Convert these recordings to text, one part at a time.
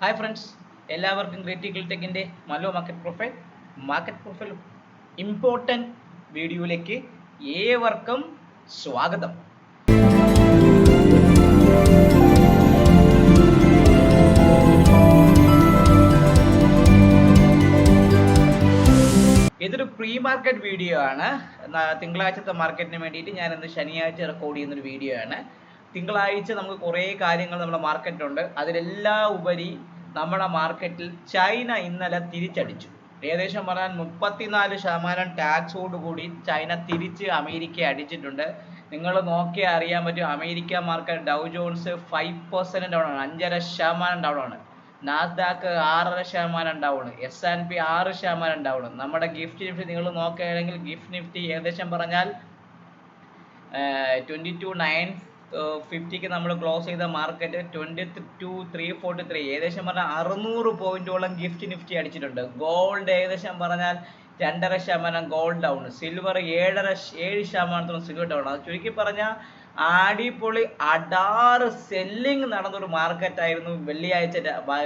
Hi friends എല്ലാവർക്കും creative ടെക്കിന്റെ മലോ market profile market profile important വീഡിയോയിലേക്ക് ഏവർക്കും സ്വാഗതം. ഇതൊരു പ്രീ മാർക്കറ്റ് വീഡിയോ ആണ് തിങ്കളാഴ്ചത്തെ മാർക്കറ്റിന് വേണ്ടിയിട്ട് ഞാൻ ഇന്ന് ശനിയാഴ്ച റെക്കോർഡ് ചെയ്യുന്നൊരു വീഡിയോ ആണ്. തിങ്കളാഴ്ച നമുക്ക് കുറേ കാര്യങ്ങൾ നമ്മുടെ മാർക്കറ്റിലുണ്ട് അതിലെല്ലാം ഉപരി നമ്മുടെ മാർക്കറ്റിൽ ചൈന ഇന്നലെ തിരിച്ചടിച്ചു. ഏകദേശം പറഞ്ഞാൽ മുപ്പത്തിനാല് ശതമാനം ടാക്സോട് കൂടി ചൈന തിരിച്ച് അമേരിക്കയെ അടിച്ചിട്ടുണ്ട്. നിങ്ങൾ നോക്കിയാൽ അറിയാൻ പറ്റും America market Dow Jones five percent down ആണ് അഞ്ചര ശതമാനം ഡൗൺ ആണ്. നാസ്ഡാക്ക് ആറര ശതമാനം ഡൗൺ എസ് ആൻഡ് പി ആറ് ശതമാനം ഡൗൺ നമ്മുടെ ഗിഫ്റ്റ് നിഫ്റ്റി നിങ്ങൾ നോക്കുകയാണെങ്കിൽ ഗിഫ്റ്റ് നിഫ്റ്റി ഏകദേശം പറഞ്ഞാൽ ട്വന്റി ടു നയൻ ഫിഫ്റ്റിക്ക് നമ്മൾ ക്ലോസ് ചെയ്ത market twenty two three forty three ഏകദേശം പറഞ്ഞാൽ അറുന്നൂറ് പോയിന്റോളം ഗിഫ്റ്റ് നിഫ്റ്റി അടിച്ചിട്ടുണ്ട്. ഗോൾഡ് ഏകദേശം പറഞ്ഞാൽ രണ്ടര ശതമാനം ഗോൾഡ് ഡൗൺ സിൽവർ ഏഴര ഏഴ് ശതമാനത്തോളം സിൽവർ ഡൗൺ അത് ചുരുക്കി പറഞ്ഞാൽ അടിപൊളി അടാറ് സെല്ലിംഗ് നടന്നൊരു മാർക്കറ്റ് ആയിരുന്നു വെള്ളിയാഴ്ച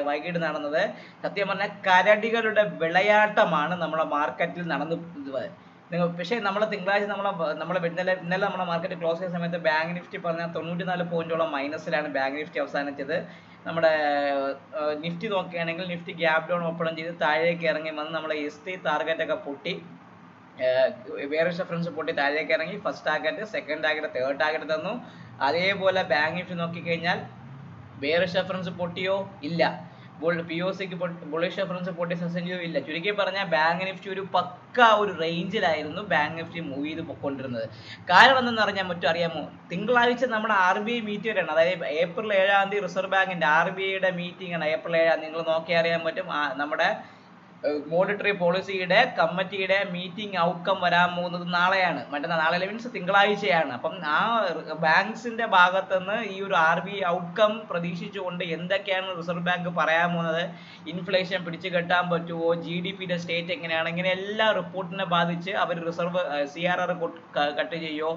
വൈകിട്ട് നടന്നത്. സത്യം പറഞ്ഞാൽ കരടികളുടെ വിളയാട്ടമാണ് നമ്മുടെ മാർക്കറ്റിൽ നടന്നു നിങ്ങൾ പക്ഷേ നമ്മളെ തിങ്കളാഴ്ച നമ്മളെ നമ്മളെ ഇന്നലെ ഇന്നലെ നമ്മുടെ മാർക്കറ്റ് ക്ലോസ് ചെയ്യുന്ന സമയത്ത് ബാങ്ക് നിഫ്റ്റി പറഞ്ഞ തൊണ്ണൂറ്റി നാല് പോയിന്റോളം മൈനസിലാണ് ബാങ്ക് നിഫ്റ്റി അവസാനിച്ചത്. നമ്മുടെ നിഫ്റ്റി നോക്കുകയാണെങ്കിൽ നിഫ്റ്റി ഗ്യാപ് ഡൗൺ ഓപ്പൺ ചെയ്ത് താഴേക്ക് ഇറങ്ങി വന്ന് നമ്മളെ എസ് ടി ടാർഗറ്റ് ഒക്കെ പൊട്ടി. വേറെ റെഫറൻസ് പൊട്ടി താഴേക്ക് ഇറങ്ങി. First target second target third target തന്നു. അതേപോലെ ബാങ്ക് നിഫ്റ്റി നോക്കിക്കഴിഞ്ഞാൽ വേറെ റെഫറൻസ് പൊട്ടിയോ? ഇല്ല. പി ഒ സിക്ക് ബുള്ളിഷ് റെഫറൻസ് പൊട്ടി സെൻസിറ്റീവ് ഇല്ല. ചുരുക്കി പറഞ്ഞാൽ ബാങ്ക് നിഫ്റ്റി ഒരു പക്ക ഒരു റേഞ്ചിലായിരുന്നു ബാങ്ക് നിഫ്റ്റി മൂവ് ചെയ്ത് പൊക്കൊണ്ടിരുന്നത് കാരണം എന്തെന്ന് പറഞ്ഞാൽ മറ്റും അറിയാമോ? തിങ്കളാഴ്ച നമ്മുടെ ആർ ബി ഐ മീറ്റ് വരെയാണ്. അതായത് ഏപ്രിൽ ഏഴാം തീയതി റിസർവ് ബാങ്കിന്റെ ആർ ബി ഐയുടെ മീറ്റിംഗ് ആണ്. ഏപ്രിൽ ഏഴാം നിങ്ങൾ നോക്കി അറിയാൻ പറ്റും നമ്മുടെ മോണിറ്ററി പോളിസിയുടെ കമ്മിറ്റിയുടെ മീറ്റിംഗ് ഔട്ട്കം വരാൻ പോകുന്നത് നാളെയാണ്. മറ്റന്നാൾ നാളെ മീൻസ് തിങ്കളാഴ്ചയാണ്. അപ്പം ആ ബാങ്ക്സിന്റെ ഭാഗത്ത് നിന്ന് ഈ ഒരു ആർ ബി ഔട്ട്കം പ്രതീക്ഷിച്ചുകൊണ്ട് എന്തൊക്കെയാണ് റിസർവ് ബാങ്ക് പറയാൻ പോകുന്നത്? ഇൻഫ്ലേഷൻ പിടിച്ചു കെട്ടാൻ പറ്റുമോ ജി ഡി പിയുടെ സ്റ്റേറ്റ് എങ്ങനെയാണ്? ഇങ്ങനെ എല്ലാ റിപ്പോർട്ടിനെ ബാധിച്ച് അവർ reserve C R R cut ചെയ്യോ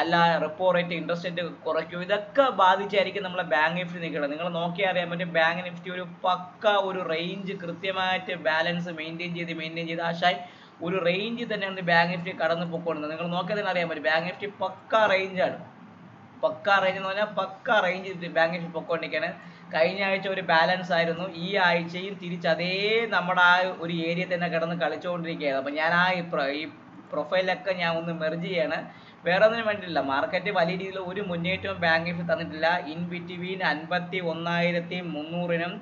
അല്ല റെപ്പോ റേറ്റ് ഇൻട്രസ്റ്റ് റേറ്റ് കുറയ്ക്കും. ഇതൊക്കെ ബാധിച്ചായിരിക്കും നമ്മളെ ബാങ്ക് നിഫ്റ്റി നിൽക്കുന്നത്. നിങ്ങൾ നോക്കിയാൽ അറിയാൻ പറ്റും ബാങ്ക് നിഫ്റ്റി ഒരു പക്ക ഒരു റേഞ്ച് കൃത്യമായിട്ട് ബാലൻസ് മെയിന്റെയിൻ ചെയ്ത് മെയിന്റെയിൻ ചെയ്ത് ആശായി ഒരു റേഞ്ച് തന്നെയാണ് ബാങ്ക് നിഫ്റ്റി കടന്നു പോയിക്കൊണ്ടിരുന്നത് നിങ്ങൾ നോക്കിയാൽ തന്നെ അറിയാൻ പറ്റും ബാങ്ക് നിഫ്റ്റി പക്ക റേഞ്ചാണ് പക്ക റേഞ്ച് എന്ന് പറഞ്ഞാൽ പക്ക റേഞ്ച് ബാങ്ക് നിഫ്റ്റി പൊക്കോണ്ടിരിക്കുകയാണ്. കഴിഞ്ഞ ആഴ്ച ഒരു ബാലൻസ് ആയിരുന്നു. ഈ ആഴ്ചയും തിരിച്ച് അതേ നമ്മുടെ ആ ഒരു ഏരിയ തന്നെ കിടന്ന് കളിച്ചുകൊണ്ടിരിക്കുകയാണ് അപ്പം ഞാൻ ആ ഈ പ്രൊഫൈലൊക്കെ ഞാൻ ഒന്ന് മെർജ് ചെയ്യാണ്. വേറെ ഒന്നിനും വേണ്ടിയില്ല മാർക്കറ്റ് വലിയ രീതിയിൽ ഒരു മുന്നേറ്റവും ബാങ്ക് നിഫ്റ്റി തന്നിട്ടില്ല. ഇൻ ബിറ്റ്വീൻ അൻപത്തി ഒന്നായിരത്തി മുന്നൂറിനും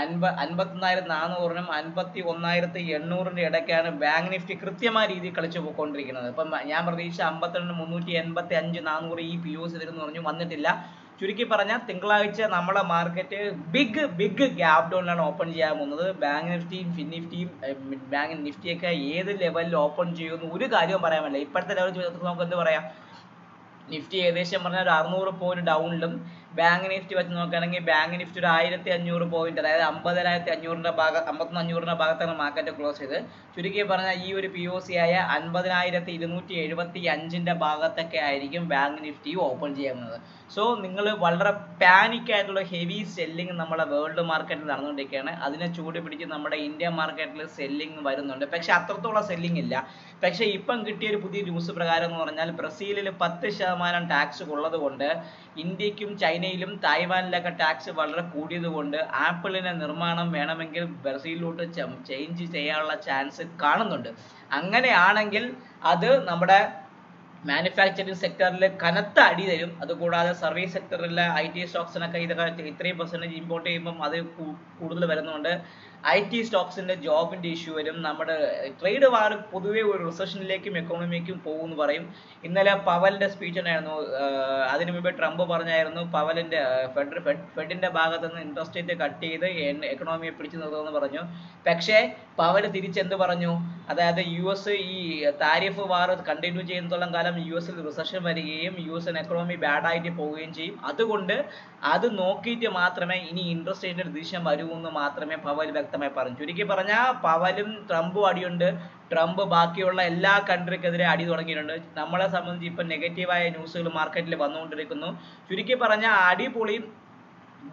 അൻപ അൻപത്തൊന്നായിരത്തി നാനൂറിനും അൻപത്തി ഒന്നായിരത്തി എണ്ണൂറിന്റെ ഇടയ്ക്കാണ് ബാങ്ക് നിഫ്റ്റി കൃത്യമായ രീതിയിൽ കളിച്ചു പോയിക്കൊണ്ടിരിക്കുന്നത്. ഇപ്പം ഞാൻ പ്രതീക്ഷിച്ച അമ്പത്തിരണ്ട് മുന്നൂറ്റി എൺപത്തി അഞ്ച് നാനൂറ് ഈ പി ഒ സി തരുമെന്ന് പറഞ്ഞു വന്നിട്ടില്ല. ചുരുക്കി പറഞ്ഞാൽ തിങ്കളാഴ്ച നമ്മളെ മാർക്കറ്റ് ബിഗ് ബിഗ് ഗ്യാപ് ഡൗണിലാണ് ഓപ്പൺ ചെയ്യാൻ പോകുന്നത്. ബാങ്ക് നിഫ്റ്റിയും ഫിൻ നിഫ്റ്റിയും ബാങ്ക് നിഫ്റ്റിയൊക്കെ ഏത് ലെവലിൽ ഓപ്പൺ ചെയ്യുമെന്ന് ഒരു കാര്യവും പറയാൻ പറ്റില്ല. ഇപ്പോഴത്തെ ലെവൽ നമുക്ക് എന്ത് പറയാം? നിഫ്റ്റി ഏകദേശം പറഞ്ഞാൽ ഒരു അറുന്നൂറ് പോയിന്റ് ഡൗണിലും ബാങ്ക് നിഫ്റ്റി വെച്ച് നോക്കുകയാണെങ്കിൽ ബാങ്ക് നിഫ്റ്റി ഒരു ആയിരത്തി അഞ്ഞൂറ് പോയിന്റ് അതായത് അമ്പതിനായിരത്തി അഞ്ഞൂറിന്റെ ഭാഗം അമ്പത്തൊന്ന് അഞ്ഞൂറിന്റെ ഭാഗത്താണ് മാർക്കറ്റ് ക്ലോസ് ചെയ്ത് ചുരുക്കി പറഞ്ഞാൽ ഈ ഒരു പി ഒ സി ആയ അൻപതിനായിരത്തി ഇരുന്നൂറ്റി എഴുപത്തി അഞ്ചിന്റെ ഭാഗത്തൊക്കെ ആയിരിക്കും ബാങ്ക് നിഫ്റ്റി ഓപ്പൺ ചെയ്യുന്നത് സോ നിങ്ങൾ വളരെ പാനിക് ആയിട്ടുള്ള ഹെവി സെല്ലിംഗ് നമ്മുടെ വേൾഡ് മാർക്കറ്റിൽ നടന്നുകൊണ്ടിരിക്കുകയാണ്. അതിനെ ചൂട് പിടിച്ച് നമ്മുടെ ഇന്ത്യ മാർക്കറ്റിൽ സെല്ലിംഗ് വരുന്നുണ്ട്. പക്ഷെ അത്രത്തോളം സെല്ലിംഗ് ഇല്ല. പക്ഷെ ഇപ്പം കിട്ടിയ ഒരു പുതിയ ന്യൂസ് പ്രകാരം എന്ന് പറഞ്ഞാൽ ബ്രസീലിൽ പത്ത് ശതമാനം ടാക്സ് ഉള്ളത് കൊണ്ട് ഇന്ത്യക്കും ചൈനയിലും തായ്വാനിലൊക്കെ ടാക്സ് വളരെ കൂടിയത് കൊണ്ട് ആപ്പിളിന്റെ നിർമ്മാണം വേണമെങ്കിൽ ബ്രസീലിലോട്ട് ചേഞ്ച് ചെയ്യാനുള്ള ചാൻസ് കാണുന്നുണ്ട്. അങ്ങനെയാണെങ്കിൽ അത് നമ്മുടെ മാനുഫാക്ചറിങ് സെക്ടറിൽ കനത്ത അടി തരും. അതുകൂടാതെ സർവീസ് സെക്ടറിലെ ഐ ടി സ്റ്റോക്സിനൊക്കെ ഇതൊക്കെ ഇത്രയും പെർസെന്റേജ് ഇമ്പോർട്ട് ചെയ്യുമ്പം അത് കൂടുതൽ വരുന്നുണ്ട്. ഐ ടി സ്റ്റോക്സിന്റെ ജോബിന്റെ ഇഷ്യൂ വരും. നമ്മുടെ ട്രേഡ് വാർ പൊതുവേ ഒരു റിസഷനിലേക്കും എക്കോണമിക്കും പോകും എന്ന് പറയും. ഇന്നലെ പവലിന്റെ സ്പീച്ച് ഉണ്ടായിരുന്നു. അതിനു മുമ്പേ ട്രംപ് പറഞ്ഞായിരുന്നു പവലിന്റെ ഫെഡ് ഫെഡിന്റെ ഭാഗത്ത് നിന്ന് ഇൻട്രസ്റ്റ് റേറ്റ് കട്ട് ചെയ്ത് എക്കണോമിയെ പിടിച്ചു നിർത്തുമെന്ന് പറഞ്ഞു. പക്ഷേ പവൽ തിരിച്ചെന്ത് പറഞ്ഞു? അതായത് യു എസ് ഈ താരിഫ് വാർ കണ്ടിന്യൂ ചെയ്യുന്നിടത്തോളം കാലം യു എസിൽ റിസഷൻ വരികയും യു എസ് എക്കണോമി ബാഡായിട്ട് പോവുകയും ചെയ്യും. അതുകൊണ്ട് അത് നോക്കിയിട്ട് മാത്രമേ ഇനി ഇൻട്രസ്റ്റ് റേറ്റിന്റെ ഡിസിഷൻ വരൂ എന്ന് മാത്രമേ പവൽ വ്യക്തമായി പറഞ്ഞു. ചുരുക്കി പറഞ്ഞാൽ പവലും ട്രംപും അടിയുണ്ട്. ട്രംപ് ബാക്കിയുള്ള എല്ലാ കൺട്രിക്കെതിരെ അടി തുടങ്ങിയിട്ടുണ്ട്. നമ്മളെ സംബന്ധിച്ച് ഇപ്പം നെഗറ്റീവായ ന്യൂസുകൾ മാർക്കറ്റിൽ വന്നുകൊണ്ടിരിക്കുന്നു. ചുരുക്കി പറഞ്ഞാൽ അടിപൊളി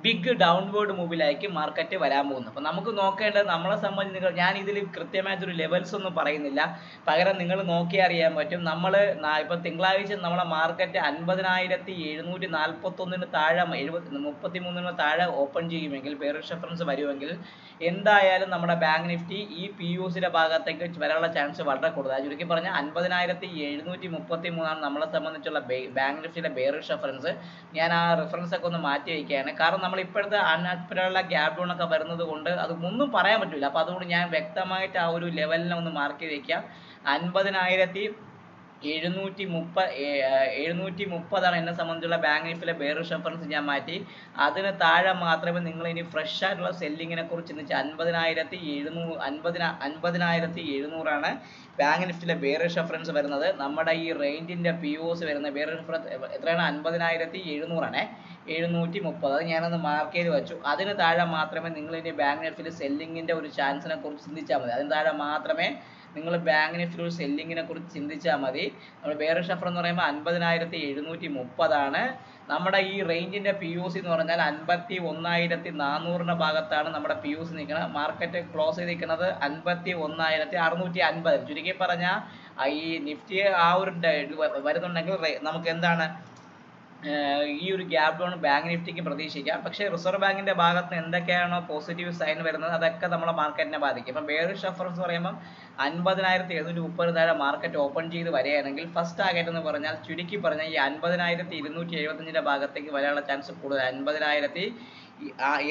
ബിഗ് ഡൗൺവേർഡ് മൂവിലേക്ക് മാർക്കറ്റ് വരാൻ പോകുന്നു. അപ്പോൾ നമുക്ക് നോക്കേണ്ടത് നമ്മളെ സംബന്ധിച്ച് നിങ്ങൾ ഞാൻ ഇതിൽ കൃത്യമായിട്ടൊരു ലെവൽസ് ഒന്നും പറയുന്നില്ല. പകരം നിങ്ങൾ നോക്കി അറിയാൻ പറ്റും. നമ്മൾ ഇപ്പോൾ തിങ്കളാഴ്ച നമ്മളെ മാർക്കറ്റ് അൻപതിനായിരത്തി എഴുന്നൂറ്റി നാൽപ്പത്തൊന്നിന് താഴെ എഴുപത്തി മുപ്പത്തി മൂന്നിന് താഴെ ഓപ്പൺ ചെയ്യുമെങ്കിൽ പേരിഷ് റെഫറൻസ് വരുമെങ്കിൽ എന്തായാലും നമ്മുടെ ബാങ്ക് നിഫ്റ്റി ഈ പി യു സിയുടെ ഭാഗത്തേക്ക് വരാനുള്ള ചാൻസ് വളരെ കൂടുതലാണ്. ചുരുക്കി പറഞ്ഞാൽ അൻപതിനായിരത്തി എഴുന്നൂറ്റി മുപ്പത്തി മൂന്നാണ് നമ്മളെ സംബന്ധിച്ചുള്ള ബാങ്ക് നിഫ്റ്റിയുടെ ബേറിഷ് റെഫറൻസ് ഞാൻ ആ റെഫറൻസ് ഒക്കെ ഒന്ന് മാറ്റി വയ്ക്കുകയാണ് കാരണം നമ്മൾ ഇപ്പോഴത്തെ അൺഅഡ്പരമുള്ള ഗ്യാപ് ഡൗൺ ഒക്കെ വരുന്നത് കൊണ്ട് അത് ഒന്നും പറയാൻ പറ്റില്ല അപ്പോൾ അതുകൊണ്ട് ഞാൻ വ്യക്തമായിട്ട് ആ ഒരു ലെവലിനെ ഒന്ന് മാർക്ക് ചെയ്ത് വെക്കാം. അൻപതിനായിരത്തി എഴുന്നൂറ്റി മുപ്പ എഴുന്നൂറ്റി മുപ്പതാണ് എന്നെ സംബന്ധിച്ചുള്ള ബാങ്ക് നിഫ്റ്റിയിലെ ബെയറിഷ് റെഫറൻസ് ഞാൻ മാറ്റി. അതിന് താഴെ മാത്രമേ നിങ്ങൾ ഇനി ഫ്രഷ് ആയിട്ടുള്ള സെല്ലിങ്ങിനെ കുറിച്ച് എന്ന് വെച്ചാൽ അൻപതിനായിരത്തി എഴുന്നൂറ് അൻപതിന അൻപതിനായിരത്തി എഴുന്നൂറാണ് ബാങ്ക് നിഫ്റ്റിയിലെ ബെയറിഷ് റെഫറൻസ് വരുന്നത്. നമ്മുടെ ഈ റേഞ്ചിന്റെ പി ഒസ് വരുന്ന ബെയറിഷ് റെഫറൻസ് എത്രയാണ്? അൻപതിനായിരത്തി എഴുന്നൂറാണ്. എഴുന്നൂറ്റി മുപ്പത് അത് ഞാനൊന്ന് മാർക്ക് ചെയ്ത് വെച്ചു. അതിന് താഴെ മാത്രമേ നിങ്ങൾ ഇനി ബാങ്ക് നിഫ്റ്റിയിൽ സെല്ലിങ്ങിന്റെ ഒരു ചാൻസിനെ കുറിച്ച് ചിന്തിച്ചാൽ മതി. അതിന് താഴെ മാത്രമേ നിങ്ങൾ ബാങ്ക് നിഫ്റ്റി ഒരു സെല്ലിങ്ങിനെ കുറിച്ച് ചിന്തിച്ചാൽ മതി. നമ്മൾ വേറെ ഷഫർ എന്ന് പറയുമ്പോൾ അൻപതിനായിരത്തി എഴുന്നൂറ്റി മുപ്പതാണ് നമ്മുടെ ഈ റേഞ്ചിന്റെ പി യു സി എന്ന് പറഞ്ഞാൽ അൻപത്തി ഒന്നായിരത്തി നാനൂറിന്റെ ഭാഗത്താണ് നമ്മുടെ പി യു സി നിൽക്കുന്നത് മാർക്കറ്റ് ക്ലോസ് ചെയ്തിരിക്കുന്നത് അൻപത്തി ഒന്നായിരത്തി അറുന്നൂറ്റി അൻപത് ചുരുക്കി പറഞ്ഞാൽ ഈ നിഫ്റ്റി ആ ഒരു വരുന്നുണ്ടെങ്കിൽ നമുക്ക് എന്താണ്? ഈ ഒരു ഗ്യാപ് ഡൗൺ ബാങ്ക് നിഫ്റ്റിക്ക് പ്രതീക്ഷിക്കാം. പക്ഷെ റിസർവ് ബാങ്കിന്റെ ഭാഗത്ത് എന്തൊക്കെയാണോ പോസിറ്റീവ് സൈൻ വരുന്നത് അതൊക്കെ നമ്മളെ മാർക്കറ്റിനെ ബാധിക്കും. ഇപ്പം വേറെ റെഫറൻസ് പറയുമ്പോൾ അൻപതിനായിരത്തി എഴുന്നൂറ്റി മുപ്പത് താഴെ മാർക്കറ്റ് ഓപ്പൺ ചെയ്ത് വരികയാണെങ്കിൽ ഫസ്റ്റ് ടാർഗറ്റ് എന്ന് പറഞ്ഞാൽ ചുരുക്കി പറഞ്ഞാൽ ഈ അൻപതിനായിരത്തി ഇരുന്നൂറ്റി എഴുപത്തഞ്ചിന്റെ ഭാഗത്തേക്ക് വരാനുള്ള ചാൻസ് കൂടുതൽ അൻപതിനായിരത്തി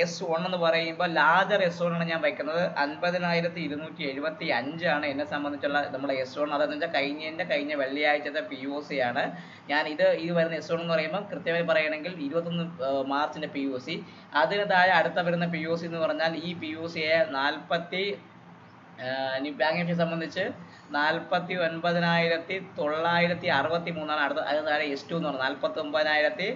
എസ് വൺ എന്ന് പറയുമ്പോൾ ലാർജർ എസ് വൺ ആണ് ഞാൻ വയ്ക്കുന്നത്. അൻപതിനായിരത്തി ഇരുന്നൂറ്റി എഴുപത്തി അഞ്ചാണ് എന്നെ സംബന്ധിച്ചുള്ള നമ്മുടെ എസ് വൺ അതെന്ന് വെച്ചാൽ കഴിഞ്ഞതിന്റെ കഴിഞ്ഞ വെള്ളിയാഴ്ചത്തെ പി ഒ സി ആണ്. ഞാൻ ഇത് ഇത് വരുന്ന എസ് വൺ എന്ന് പറയുമ്പോൾ കൃത്യമായി പറയുകയാണെങ്കിൽ ഇരുപത്തൊന്ന് മാർച്ചിന്റെ പി ഒ സി അതിന് താഴെ അടുത്ത വരുന്ന പി ഒ സി എന്ന് പറഞ്ഞാൽ ഈ പി ഒ സിയെ നാൽപ്പത്തി ബാങ്ക് എഫ് സംബന്ധിച്ച് നാൽപ്പത്തി ഒൻപതിനായിരത്തി തൊള്ളായിരത്തി അറുപത്തി മൂന്നാണ് അടുത്ത അതിന് താഴെ എസ് ടു എന്ന് പറഞ്ഞത് നാൽപ്പത്തി ഒമ്പതിനായിരത്തി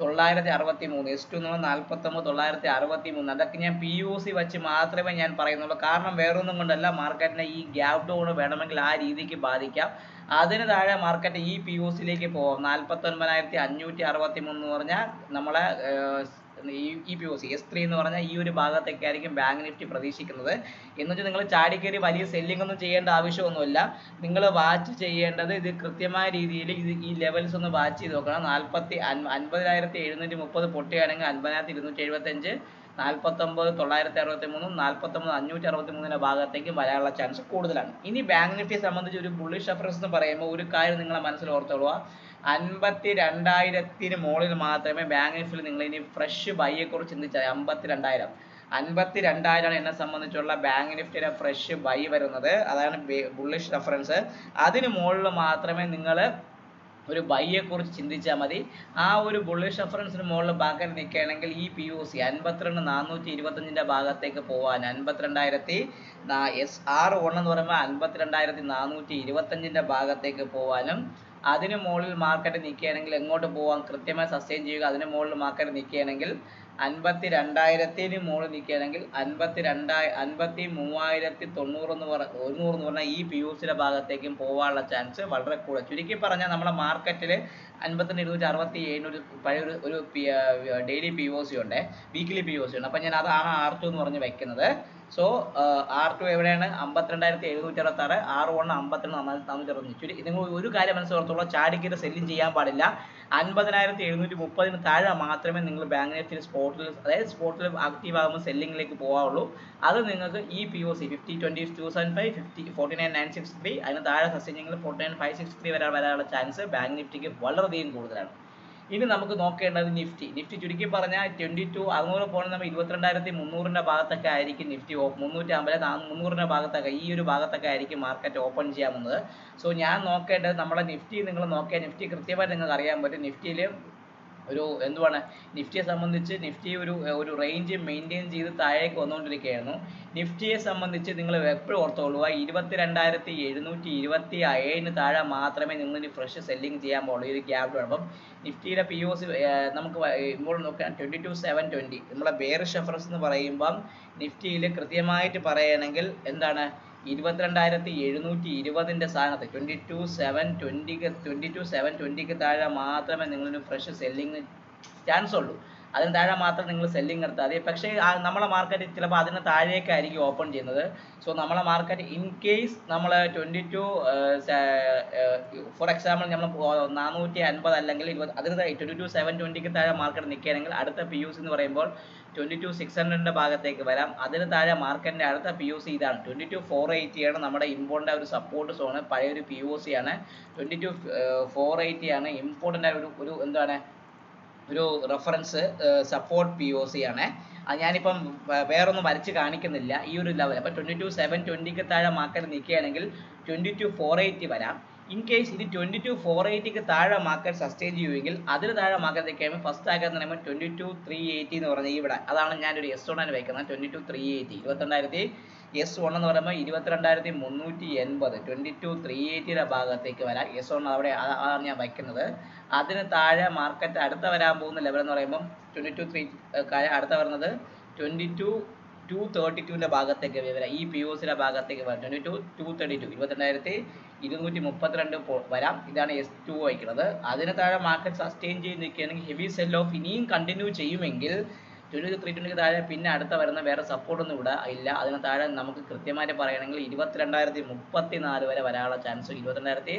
തൊള്ളായിരത്തി അറുപത്തി മൂന്ന് എസ് ടു എന്നുള്ള നാൽപ്പത്തൊമ്പത് തൊള്ളായിരത്തി അറുപത്തി മൂന്ന് അതൊക്കെ ഞാൻ പി യു സി വെച്ച് മാത്രമേ ഞാൻ പറയുന്നുള്ളൂ. കാരണം വേറൊന്നും കൊണ്ടല്ല മാർക്കറ്റിനെ ഈ ഗ്യാപ് ഡൗൺ വേണമെങ്കിൽ ആ രീതിക്ക് ബാധിക്കാം. അതിന് താഴെ മാർക്കറ്റ് ഈ പി യു സിയിലേക്ക് പോകാം നാൽപ്പത്തൊൻപതിനായിരത്തി അഞ്ഞൂറ്റി അറുപത്തി മൂന്ന് എന്ന് പറഞ്ഞാൽ നമ്മളെ ഈ E P O C S three എന്ന് പറഞ്ഞാൽ ഈ ഒരു ഭാഗത്തേക്ക് ആയിരിക്കും ബാങ്ക് നിഫ്റ്റി പ്രതീക്ഷിക്കുന്നത്. എന്ന് വെച്ചാൽ നിങ്ങൾ ചാടിക്കയറി വലിയ സെല്ലിംഗ് ഒന്നും ചെയ്യേണ്ട ആവശ്യമൊന്നുമില്ല. നിങ്ങൾ വാച്ച് ചെയ്യേണ്ടത് ഇത് കൃത്യമായ രീതിയിൽ ഇത് ഈ ലെവൽസ് ഒന്ന് വാച്ച് ചെയ്ത് നോക്കണം. നാൽപ്പത്തി അൻപതിനായിരത്തി എഴുന്നൂറ്റി മുപ്പത് പൊട്ടുകയാണെങ്കിൽ അൻപതിനായിരത്തി ഇരുന്നൂറ്റി എഴുപത്തഞ്ച് നാൽപ്പത്തൊമ്പത് തൊള്ളായിരത്തി അറുപത്തി മൂന്നും നാൽപ്പത്തൊമ്പത് അഞ്ഞൂറ്റി അറുപത്തി മൂന്നിന്റെ ഭാഗത്തേക്ക് വരാനുള്ള ചാൻസ് കൂടുതലാണ്. ഇനി ബാങ്ക് നിഫ്റ്റിയെ സംബന്ധിച്ച് ഒരു ബുള്ളിഷ് റെഫറൻസ് എന്ന് പറയുമ്പോൾ ഒരു കാര്യം നിങ്ങളെ മനസ്സിൽ ഓർത്തോളുക. അൻപത്തി രണ്ടായിരത്തിന് മുകളിൽ മാത്രമേ ബാങ്ക് നിഫ്റ്റിയിൽ നിങ്ങൾ ഇനി ഫ്രഷ് ബൈയെ കുറിച്ച് ചിന്തിച്ചാൽ അമ്പത്തി രണ്ടായിരം അൻപത്തി രണ്ടായിരമാണ് എന്നെ സംബന്ധിച്ചുള്ള ബാങ്ക് നിഫ്റ്റിയുടെ ഫ്രഷ് ബൈ വരുന്നത്. അതാണ് ബുള്ളിഷ് റെഫറൻസ് അതിന് മുകളിൽ മാത്രമേ നിങ്ങൾ ഒരു ബൈയെ കുറിച്ച് ചിന്തിച്ചാൽ മതി. ആ ഒരു ബുള്ളിഷ് റെഫറൻസിന് മുകളിൽ ഭാഗം നിൽക്കുകയാണെങ്കിൽ ഈ പി യു സി അൻപത്തിരണ്ട് നാനൂറ്റി ഇരുപത്തഞ്ചിന്റെ ഭാഗത്തേക്ക് പോകാൻ അൻപത്തിരണ്ടായിരത്തി എസ് ആർ വൺ എന്ന് പറയുമ്പോൾ അൻപത്തിരണ്ടായിരത്തി നാനൂറ്റി ഇരുപത്തഞ്ചിന്റെ ഭാഗത്തേക്ക് പോകാനും അതിന് മുകളിൽ മാർക്കറ്റ് നിൽക്കുകയാണെങ്കിൽ എങ്ങോട്ട് പോകാം കൃത്യമായി സസ്റ്റെയിൻ ചെയ്യുക. അതിന് മുകളിൽ മാർക്കറ്റ് നിൽക്കുകയാണെങ്കിൽ അൻപത്തി രണ്ടായിരത്തിന് മുകളിൽ നിൽക്കുകയാണെങ്കിൽ അൻപത്തി രണ്ടായി അൻപത്തി മൂവായിരത്തി തൊണ്ണൂറ് എന്ന് പറ ഒരുന്നൂറ് എന്ന് പറഞ്ഞാൽ ഈ പി യു സിയുടെ ഭാഗത്തേക്കും പോകാനുള്ള ചാൻസ് വളരെ കൂടുതൽ. ചുരുക്കി പറഞ്ഞാൽ നമ്മുടെ മാർക്കറ്റിൽ അൻപത്തിരണ്ട് ഇരുന്നൂറ്റി അറുപത്തി ഏഴിനൊരു പഴയ ഒരു ഒരു ഡെയിലി പി ഒ സി ഉണ്ട്. വീക്കിലി പി ഒ സി ഉണ്ട്. അപ്പം ഞാൻ അതാണ് ആർ ടു എന്ന് പറഞ്ഞ് വെക്കുന്നത്. സോ ആർ ടു എവിടെയാണ്? അമ്പത്തിരണ്ടായിരത്തി എഴുന്നൂറ്റി അറുപത്തി ആറ് ആർ വൺ അമ്പത്തിരണ്ട് നാനൂറ്റി അറുപത്തി നിങ്ങൾ ഒരു കാര്യം മനസ്സിലോർത്തോളം ചാടിക്കറ്റ് സെല്ലിങ് ചെയ്യാൻ പാടില്ല. അൻപതിനായിരത്തി എഴുന്നൂറ്റി മുപ്പതിന് താഴെ മാത്രമേ നിങ്ങൾ ബാങ്ക് നിഫ്റ്റി സ്പോട്ടിൽ അതായത് സ്പോട്ടിൽ ആക്റ്റീവ് ആകുമ്പോൾ സെല്ലിങ്ങിലേക്ക് പോകാവുള്ളൂ. അത് നിങ്ങൾക്ക് ഈ P O C fifty twenty two seven five fifty forty nine nine six three അതിന് താഴെ സസ്യങ്ങൾ forty nine five six three വരെ വരാനുള്ള ചാൻസ് ബാങ്ക് നിഫ്റ്റിക്ക് വളരെയധികം കൂടുതലാണ്. ഇനി നമുക്ക് നോക്കേണ്ടത് നിഫ്റ്റി. നിഫ്റ്റി ചുരുക്കി പറഞ്ഞാൽ ട്വന്റി ടു അറുന്നൂറ് പോയിന്റ് നമ്മൾ ഇരുപത്തിരണ്ടായിരത്തി മുന്നൂറിന്റെ ഭാഗത്തൊക്കെ ആയിരിക്കും നിഫ്റ്റി മുന്നൂറ്റി അമ്പത് മുന്നൂറിന്റെ ഭാഗത്തൊക്കെ ഈ ഒരു ഭാഗത്തൊക്കെ ആയിരിക്കും മാർക്കറ്റ് ഓപ്പൺ ചെയ്യാവുന്നത് സോ ഞാൻ നോക്കേണ്ടത് നമ്മുടെ നിഫ്റ്റി നിങ്ങൾ നോക്കിയാൽ നിഫ്റ്റി കൃത്യമായിട്ട് നിങ്ങൾക്ക് അറിയാൻ പറ്റും. നിഫ്റ്റിയിൽ ഒരു എന്തുവാണ് നിഫ്റ്റിയെ സംബന്ധിച്ച് നിഫ്റ്റി ഒരു ഒരു റേഞ്ച് മെയിന്റെയിൻ ചെയ്ത് താഴേക്ക് വന്നുകൊണ്ടിരിക്കുകയായിരുന്നു. നിഫ്റ്റിയെ സംബന്ധിച്ച് നിങ്ങൾ എപ്പോഴും ഓർത്തോളുക ഇരുപത്തി രണ്ടായിരത്തി എഴുന്നൂറ്റി ഇരുപത്തി ഏഴിന് താഴെ മാത്രമേ നിങ്ങൾ ഇനി ഫ്രഷ് സെല്ലിംഗ് ചെയ്യാൻ പാടുള്ളൂ ഈ ഒരു ഗ്യാപ് അപ്പം നിഫ്റ്റിയുടെ പി ഒ സി നമുക്ക് ഇപ്പോൾ നോക്കാം ട്വന്റി ടു സെവൻ ട്വന്റി നമ്മളെ ബെയറിഷ് റെഫറൻസ് എന്ന് പറയുമ്പം നിഫ്റ്റിയിൽ കൃത്യമായിട്ട് പറയുകയാണെങ്കിൽ എന്താണ് ഇരുപത്തിരണ്ടായിരത്തി എഴുന്നൂറ്റി ഇരുപതിന്റെ സ്ഥാനത്ത് ട്വന്റി ടു സെവൻ ട്വന്റിക്ക് ട്വന്റി ടു സെവൻ ട്വന്റിക്ക് താഴെ മാത്രമേ നിങ്ങളൊരു ഫ്രഷ് സെല്ലിങ്ങിന് ചാൻസ് ഉള്ളൂ. അതിന് താഴെ മാത്രം നിങ്ങൾ സെല്ലിംഗ് എടുത്താൽ മതി. പക്ഷേ നമ്മളെ മാർക്കറ്റ് ചിലപ്പോൾ അതിന് താഴേക്കായിരിക്കും ഓപ്പൺ ചെയ്യുന്നത്. സോ നമ്മളെ മാർക്കറ്റ് ഇൻ കേസ് നമ്മൾ ട്വന്റി ടു ഫോർ എക്സാമ്പിൾ നമ്മൾ നാനൂറ്റി അൻപത് അല്ലെങ്കിൽ അതിന് ട്വന്റി ടു സെവൻ ട്വന്റിക്ക് താഴെ മാർക്കറ്റ് നിൽക്കുകയാണെങ്കിൽ അടുത്ത പി യു സി എന്ന് പറയുമ്പോൾ ട്വന്റി ടു സിക്സ് ഹൺഡ്രഡിന്റെ ഭാഗത്തേക്ക് വരാം. അതിന് താഴെ മാർക്കറ്റിന്റെ അടുത്ത പി യു സി ഇതാണ്. ട്വന്റി ടു ഫോർ ആണ് നമ്മുടെ ഇമ്പോർട്ടിന്റെ ഒരു സപ്പോർട്ട് സോണ് പഴയൊരു പി യു സി ആണ്. ട്വന്റി ടു ഫോർ എയ്റ്റി ആണ് ഇമ്പോർട്ടിന്റെ ഒരു ഒരു എന്താണ് ഒരു reference support P O C ആണ്. അത് ഞാനിപ്പം വേറെ വേറൊന്നും വരച്ച് കാണിക്കുന്നില്ല. ഈ ഒരു ലെവൽ അപ്പോൾ ട്വന്റി ടു സെവൻ ട്വന്റിക്ക് താഴെ മാർക്കറ്റ് നിൽക്കുകയാണെങ്കിൽ ട്വന്റി ടു ഫോർ എയ്റ്റി വരാം. ഇൻ കേസ് ഇത് ട്വന്റി ടു ഫോർ എയ്റ്റിക്ക് താഴെ മാർക്കറ്റ് സസ്റ്റെയിൻ ചെയ്യുമെങ്കിൽ അതിന് താഴെ മാർക്കറ്റ് നിൽക്കുമ്പോൾ ഫസ്റ്റ് ആക്കാൻ പറയുമ്പോൾ ട്വന്റി ടു ത്രീ എയ്റ്റി എന്ന് പറഞ്ഞാൽ ഇവിടെ. അതാണ് ഞാനൊരു വണ്ണാണ് വയ്ക്കുന്നത് ട്വന്റി ടു ത്രീ എയ്റ്റി ഇരുപത്തിരണ്ടായിരത്തി എസ് വൺ എന്ന് പറയുമ്പോൾ ഇരുപത്തിരണ്ടായിരത്തി മുന്നൂറ്റി എൺപത് ട്വന്റി ടു ത്രീ എയ്റ്റിയുടെ ഭാഗത്തേക്ക് വരാം. എസ് വൺ അവിടെ അതാണ് ഞാൻ വയ്ക്കുന്നത്. അതിന് താഴെ മാർക്കറ്റ് അടുത്ത വരാൻ പോകുന്ന ലെവൽ എന്ന് പറയുമ്പോൾ ട്വന്റി ടു ത്രീ അടുത്ത വരുന്നത് ട്വന്റി ടു ടു തേർട്ടി ടുവിന്റെ ഭാഗത്തേക്ക് വരാം. ഈ പി ഒ സിയുടെ ഭാഗത്തേക്ക് വരാം. Twenty two two thirty two ഇരുപത്തിരണ്ടായിരത്തി ഇരുന്നൂറ്റി മുപ്പത്തിരണ്ട് വരാം. ഇതാണ് എസ് ടു വയ്ക്കുന്നത്. അതിന് താഴെ മാർക്കറ്റ് സസ്റ്റെയിൻ ചെയ്ത് നിൽക്കുകയാണെങ്കിൽ ഹെവി സെൽ ഓഫ് ഇനിയും കണ്ടിന്യൂ ചെയ്യുമെങ്കിൽ ട്വന്റി ത്രീ ട്വന്റിക്ക് താഴെ പിന്നെ അടുത്ത വരുന്ന വേറെ സപ്പോർട്ട് ഒന്നും ഇവിടെ ഇല്ല. അതിന് താഴെ നമുക്ക് കൃത്യമായിട്ട് പറയുകയാണെങ്കിൽ ഇരുപത്തിരണ്ടായിരത്തി മുപ്പത്തി നാല് വരെ വരാനുള്ള ചാൻസ് ഇരുപത്തിരണ്ടായിരത്തി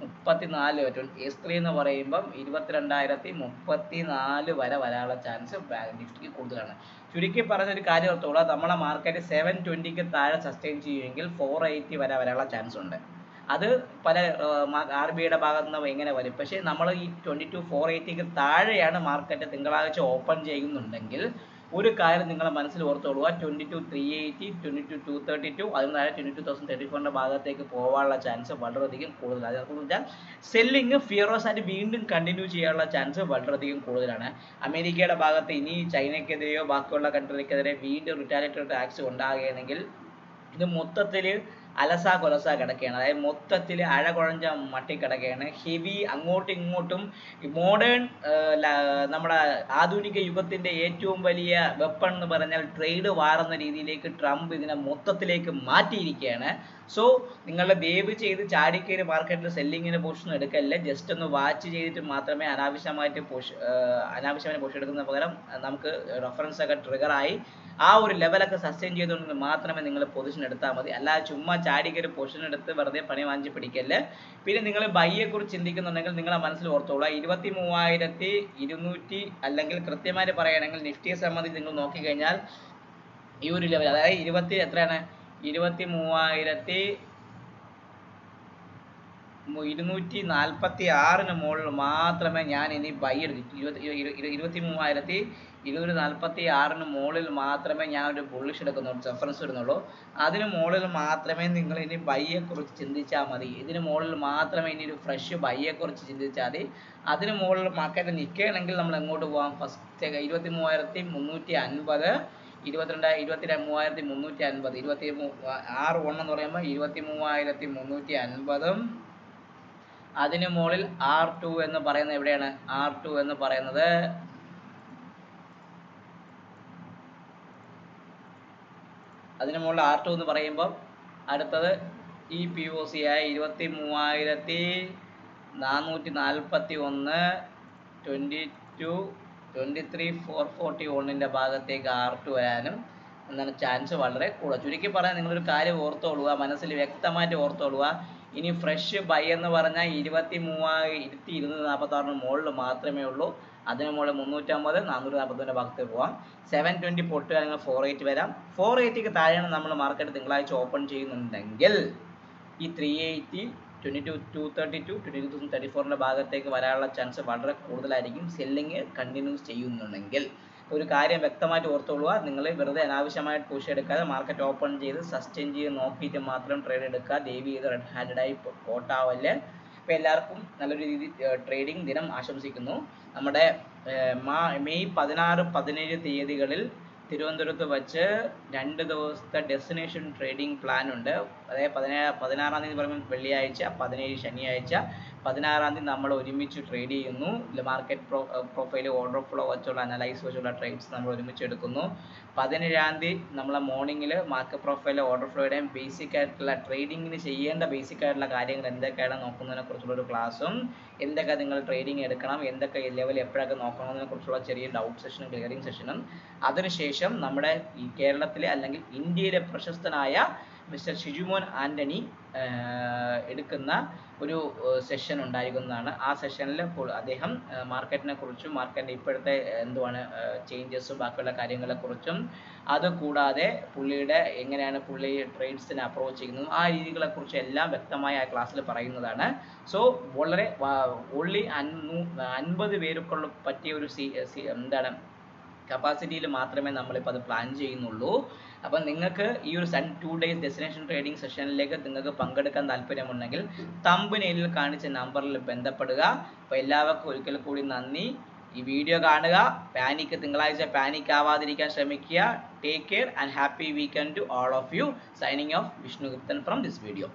മുപ്പത്തി നാല് എസ് ത്രീ എന്ന് പറയുമ്പം ഇരുപത്തിരണ്ടായിരത്തി മുപ്പത്തി നാല് വരെ വരാനുള്ള ചാൻസ് നിഫ്റ്റിക്ക് കൂടുതലാണ്. ചുരുക്കി പറഞ്ഞ ഒരു കാര്യം ഓർത്തോളം. നമ്മളെ മാർക്കറ്റ് സെവൻ ട്വന്റിക്ക് താഴെ സസ്റ്റെയിൻ ചെയ്യുമെങ്കിൽ ഫോർ എയ്റ്റി വരെ വരാനുള്ള ചാൻസ് ഉണ്ട്. അത് പല ആർ ബി ഐയുടെ ഭാഗത്ത് നിന്ന് എങ്ങനെ വരും. പക്ഷേ നമ്മൾ ഈ ട്വന്റി ടു ഫോർ എയ്റ്റിക്ക് താഴെയാണ് മാർക്കറ്റ് തിങ്കളാഴ്ച ഓപ്പൺ ചെയ്യുന്നുണ്ടെങ്കിൽ ഒരു കാര്യം നിങ്ങളെ മനസ്സിൽ ഓർത്തോളുക. Twenty two three eighty twenty two two thirty two അതിന് താഴെ ട്വന്റി ടു തൗസൻഡ് തേർട്ടി ഫോറിന്റെ ഭാഗത്തേക്ക് പോകാനുള്ള ചാൻസ് വളരെയധികം കൂടുതലാണ്. അതെന്ന് വെച്ചാൽ സെല്ലിങ് ഫിയറോസ് ആയിട്ട് വീണ്ടും കണ്ടിന്യൂ ചെയ്യാനുള്ള ചാൻസ് വളരെയധികം കൂടുതലാണ്. അമേരിക്കയുടെ ഭാഗത്ത് ഇനി ചൈനയ്ക്കെതിരെയോ ബാക്കിയുള്ള കൺട്രിക്കെതിരെ വീണ്ടും റിറ്റാലിറ്ററി ടാക്സ് ഉണ്ടാകുകയാണെങ്കിൽ ഇത് മൊത്തത്തിൽ അലസാ കൊലസ കിടക്കുകയാണ്. അതായത് മൊത്തത്തിൽ അഴകുഴഞ്ഞ മട്ടി കിടക്കുകയാണ്. ഹെവി അങ്ങോട്ടും ഇങ്ങോട്ടും മോഡേൺ നമ്മുടെ ആധുനിക യുഗത്തിന്റെ ഏറ്റവും വലിയ വെപ്പൺ എന്ന് പറഞ്ഞാൽ ട്രേഡ് വാർ എന്ന രീതിയിലേക്ക് ട്രംപ് ഇതിനെ മൊത്തത്തിലേക്ക് മാറ്റിയിരിക്കുകയാണ്. സോ നിങ്ങളുടെ ദയവ് ചെയ്ത് ചാടിക്കയറി മാർക്കറ്റിൽ സെല്ലിങ്ങിന് പൊസിഷൻ എടുക്കല്ല? ജസ്റ്റ് ഒന്ന് വാച്ച് ചെയ്തിട്ട് മാത്രമേ അനാവശ്യമായിട്ട് പൊഷ് അനാവശ്യമായി പൊസിഷൻ എടുക്കുന്ന പകരം നമുക്ക് റെഫറൻസ് ഒക്കെ ട്രിഗർ ആയി ആ ഒരു ലെവലൊക്കെ സസ്റ്റെയിൻ ചെയ്തുകൊണ്ട് മാത്രമേ നിങ്ങൾ പൊസിഷൻ എടുത്താൽ മതി. അല്ലാതെ ചുമ്മാ ചാടിക്കറി പൊസിഷൻ എടുത്ത് വെറുതെ പണി വാങ്ങിച്ച് പിടിക്കല്ല്? പിന്നെ നിങ്ങൾ ബൈയെക്കുറിച്ച് ചിന്തിക്കുന്നുണ്ടെങ്കിൽ നിങ്ങളെ മനസ്സിൽ ഓർത്തോളൂ. ഇരുപത്തി മൂവായിരത്തി ഇരുന്നൂറ്റി അല്ലെങ്കിൽ കൃത്യമായിട്ട് പറയുകയാണെങ്കിൽ നിഫ്റ്റിയെ സംബന്ധിച്ച് നിങ്ങൾ നോക്കിക്കഴിഞ്ഞാൽ ഈ ഒരു ലെവൽ അതായത് ഇരുപത്തി എത്രയാണ്? ഇരുപത്തി മൂവായിരത്തി ഇരുന്നൂറ്റി നാൽപ്പത്തി ആറിന് മുകളിൽ മാത്രമേ ഞാൻ ഇനി ബൈ ഇരു- ഇരുപത്തി മൂവായിരത്തി ഇരുന്നൂറ്റി നാൽപ്പത്തി ആറിന് മുകളിൽ മാത്രമേ ഞാൻ ഒരു ബുള്ളിഷ് എടുക്കുന്നുള്ളൂ റെഫറൻസ് വരുന്നുള്ളൂ അതിന് മുകളിൽ മാത്രമേ നിങ്ങൾ ഇനി ബൈയെ കുറിച്ച് ചിന്തിച്ചാൽ മതി. ഇതിന് മുകളിൽ മാത്രമേ ഇനി ഒരു ഫ്രഷ് ബൈയെ കുറിച്ച് ചിന്തിച്ചാൽ മതി. അതിന് മുകളിൽ മാർക്കറ്റ് നിൽക്കുകയാണെങ്കിൽ നമ്മൾ എങ്ങോട്ട് പോകാം ഫസ്റ്റ് ഇരുപത്തി മൂവായിരത്തി മുന്നൂറ്റി അൻപത് ഇരുപത്തിരണ്ട് ഇരുപത്തി മൂവായിരത്തി മുന്നൂറ്റി അൻപത്. ഇരുപത്തി ആറ് ഒന്ന് എന്ന് പറയുമ്പോൾ ഇരുപത്തി മൂവായിരത്തി മുന്നൂറ്റി അൻപതും അതിന് മുകളിൽ ആർ ടു എന്ന് പറയുന്നത് എവിടെയാണ്? ആർ ടു എന്ന് പറയുന്നത് അതിന് മുകളിൽ ആർ ടു എന്ന് പറയുമ്പോൾ അടുത്തത് ഇ പി ഒ സി ആയ ഇരുപത്തി മൂവായിരത്തി നാനൂറ്റി നാൽപ്പത്തി ഒന്ന് twenty two twenty three four forty വണ്ണിന്റെ ഭാഗത്തേക്ക് ആർ ടു വരാനും എന്താണ് ചാൻസ് വളരെ കൂടുതൽ. ചുരുക്കി പറയാൻ നിങ്ങളൊരു കാര്യം ഓർത്തോളുക മനസ്സിൽ വ്യക്തമായിട്ട് ഓർത്തോളുക. ഇനി ഫ്രഷ് ബൈ എന്ന് പറഞ്ഞാൽ ഇരുപത്തി മൂവായിരത്തി ഇരുന്നൂറ്റി നാൽപ്പത്താറിന് മുകളിൽ മാത്രമേ ഉള്ളൂ. അതിന് മുകളിൽ മുന്നൂറ്റമ്പത് നാനൂറ്റി നാൽപ്പത്തിന്റെ ഭാഗത്ത് പോകാം സെവൻ ട്വന്റി പൊട്ടുകയാണെങ്കിൽ ഫോർ എയ്റ്റ് വരാം. ഫോർ എയ്റ്റിക്ക് താഴെയാണ് നമ്മൾ മാർക്കറ്റ് തിങ്കളാഴ്ച ഓപ്പൺ ചെയ്യുന്നുണ്ടെങ്കിൽ ഈ three eighty twenty two two thirty two twenty two thirty ഫോറിന്റെ ഭാഗത്തേക്ക് വരാനുള്ള ചാൻസ് വളരെ കൂടുതലായിരിക്കും. സെല്ലിങ് കണ്ടിന്യൂസ് ചെയ്യുന്നുണ്ടെങ്കിൽ. ഒരു കാര്യം വ്യക്തമായിട്ട് ഓർത്തോളുക നിങ്ങൾ വെറുതെ അനാവശ്യമായിട്ട് പുഷ് എടുക്കാതെ മാർക്കറ്റ് ഓപ്പൺ ചെയ്ത് സസ്റ്റെയിൻ ചെയ്ത് നോക്കിയിട്ട് മാത്രം ട്രേഡ് എടുക്കുക. ദേവി ചെയ്ത് റെഡ് ഹാൻഡഡായി പോട്ടാവല്ലേ. അപ്പോൾ എല്ലാവർക്കും നല്ലൊരു രീതി ട്രേഡിംഗ് ദിനം ആശംസിക്കുന്നു. നമ്മുടെ മെയ് പതിനാറ് പതിനേഴ് തീയതികളിൽ തിരുവനന്തപുരത്ത് വച്ച് രണ്ട് ദിവസത്തെ ഡെസ്റ്റിനേഷൻ ട്രേഡിംഗ് പ്ലാൻ ഉണ്ട്. അതായത് പതിനേഴ് പതിനാറാം തീയതി പറയുമ്പോൾ വെള്ളിയാഴ്ച പതിനേഴ് ശനിയാഴ്ച പതിനാറാം തീയതി നമ്മൾ ഒരുമിച്ച് ട്രേഡ് ചെയ്യുന്നു. Market pro profile order flow വെച്ചുള്ള അനലൈസ് വെച്ചുള്ള ട്രേഡ്സ് നമ്മൾ ഒരുമിച്ച് എടുക്കുന്നു. പതിനേഴാം തീയതി നമ്മളെ മോർണിംഗിൽ മാർക്കറ്റ് പ്രൊഫൈൽ ഓർഡർ ഫ്ലോയുടെയും ബേസിക് ആയിട്ടുള്ള ട്രേഡിങ്ങിന് ചെയ്യേണ്ട ബേസിക് ആയിട്ടുള്ള കാര്യങ്ങൾ എന്തൊക്കെയാണ് നോക്കുന്നതിനെ കുറിച്ചുള്ള ഒരു ക്ലാസ്സും എന്തൊക്കെ നിങ്ങൾ ട്രേഡിംഗ് എടുക്കണം എന്തൊക്കെ ലെവൽ എപ്പോഴൊക്കെ നോക്കണമെന്നതിനെ കുറിച്ചുള്ള ചെറിയ ഡൗട്ട് സെഷനും ക്ലിയറിംഗ് സെഷനും അതിനുശേഷം നമ്മുടെ ഈ കേരളത്തിലെ അല്ലെങ്കിൽ ഇന്ത്യയിലെ പ്രശസ്തനായ മിസ്റ്റർ ഷിജുമോൻ ആന്റണി എടുക്കുന്ന ഒരു സെഷൻ ഉണ്ടായിരിക്കുന്നതാണ്. ആ സെഷനിൽ അദ്ദേഹം മാർക്കറ്റിനെ കുറിച്ചും മാർക്കറ്റിന്റെ ഇപ്പോഴത്തെ എന്തുവാണ് ചേഞ്ചസും ബാക്കിയുള്ള കാര്യങ്ങളെക്കുറിച്ചും അത് കൂടാതെ പുള്ളിയുടെ എങ്ങനെയാണ് പുള്ളി ട്രേഡ്സിനെ അപ്രോച്ച് ചെയ്യുന്നതും ആ രീതികളെ കുറിച്ച് എല്ലാം വ്യക്തമായി ആ ക്ലാസ്സിൽ പറയുന്നതാണ്. സോ വളരെ ഓൺലി അൻപത് പേർക്കുള്ള പറ്റിയ ഒരു എന്താണ് കപ്പാസിറ്റിയിൽ മാത്രമേ നമ്മളിപ്പോൾ അത് പ്ലാൻ ചെയ്യുന്നുള്ളൂ. അപ്പം നിങ്ങൾക്ക് ഈ ഒരു some two days destination trading സെഷനിലേക്ക് നിങ്ങൾക്ക് പങ്കെടുക്കാൻ താല്പര്യമുണ്ടെങ്കിൽ തമ്പനയിലിൽ കാണിച്ച നമ്പറിൽ ബന്ധപ്പെടുക. അപ്പോൾ എല്ലാവർക്കും ഒരിക്കൽ കൂടി നന്ദി. ഈ വീഡിയോ കാണുക. പാനിക് തിങ്കളാഴ്ച പാനിക് ആവാതിരിക്കാൻ ശ്രമിക്കുക. Take care and happy weekend to all of you signing off Vishnuguptan from this video